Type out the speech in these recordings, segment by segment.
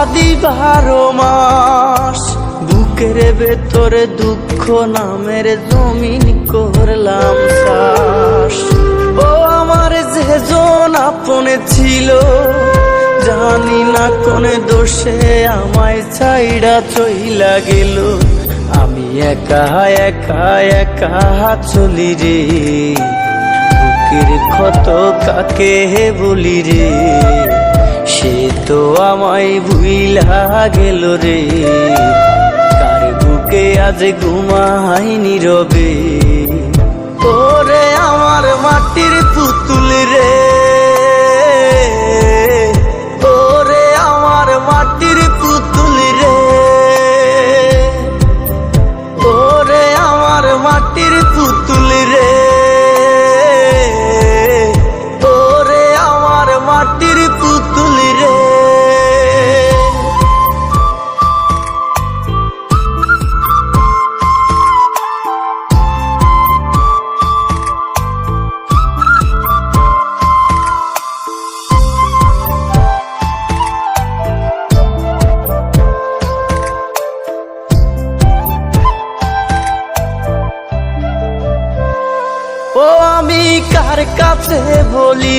কাঁদি বারো মাস, বুকের ভেতরে দুঃখ নামের জমিন করলাম শ্বাস। ও আমার যে জন আপনে ছিল, জানি না কোন দোষে আমায় চাইড়া চইলা গেল। আমি একা একা একা চলি রে। বুকের ক্ষত কাকে বলি রে? সে তো আমায় ভুইলা গেল রে। কার বুকে আজ ঘুমাই নীরবে ওরে আমার মাটির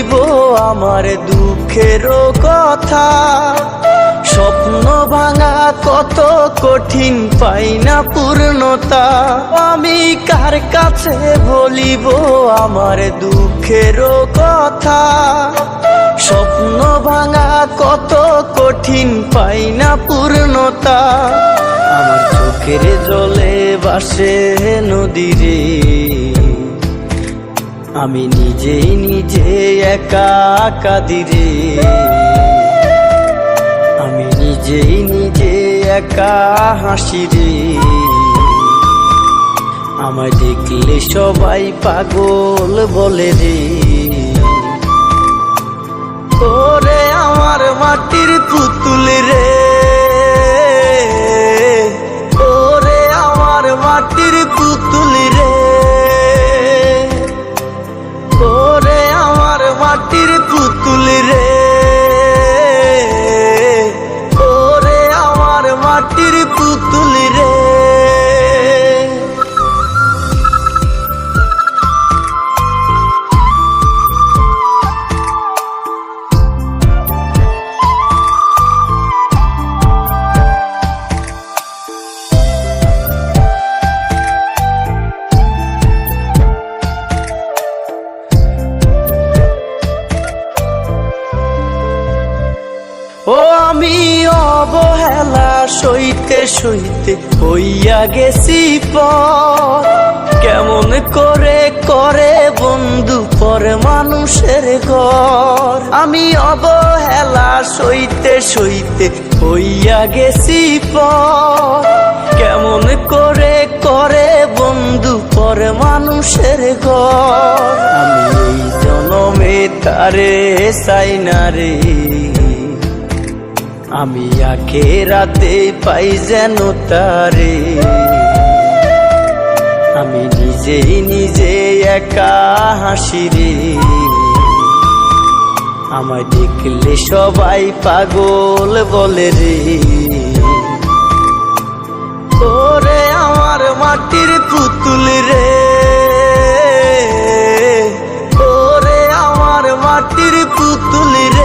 বলিব আমার দুঃখের কথা। স্বপ্ন ভাঙা কত কঠিন, পাই না পূর্ণতা। আমি কার কাছে বলিব আমার দুঃখের কথা? স্বপ্ন ভাঙা কত কঠিন, পাই না পূর্ণতা। আমার চোখের জলে বাসে নদীরে আমি নিজেই নিজে একা কাদিরে আমি নিজেই নিজে একা হাসি রে আমায় দেখলে সবাই পাগল বলে রে ওরে আমার মাটির পুতুল মাটির পুতুল ও আমি অবহেলা, সইতে সইতে হইয়া গেছি পর কেমন করে করে বন্ধু পর মানুষের ঘর। আমি অবহেলা, সইতে সইতে হইয়া গেছি পর কেমন করে করে বন্ধু পর মানুষের ঘর। আমি জনমে তারে চাই না রে। আমি আখে রাতে পাই যেন তারে। আমি নিজেই নিজে একা হাসি রে। আমায় দেখলে সবাই পাগল বলে রে। ওরে আমার মাটির পুতুল রে। ওরে আমার মাটির পুতুল রে।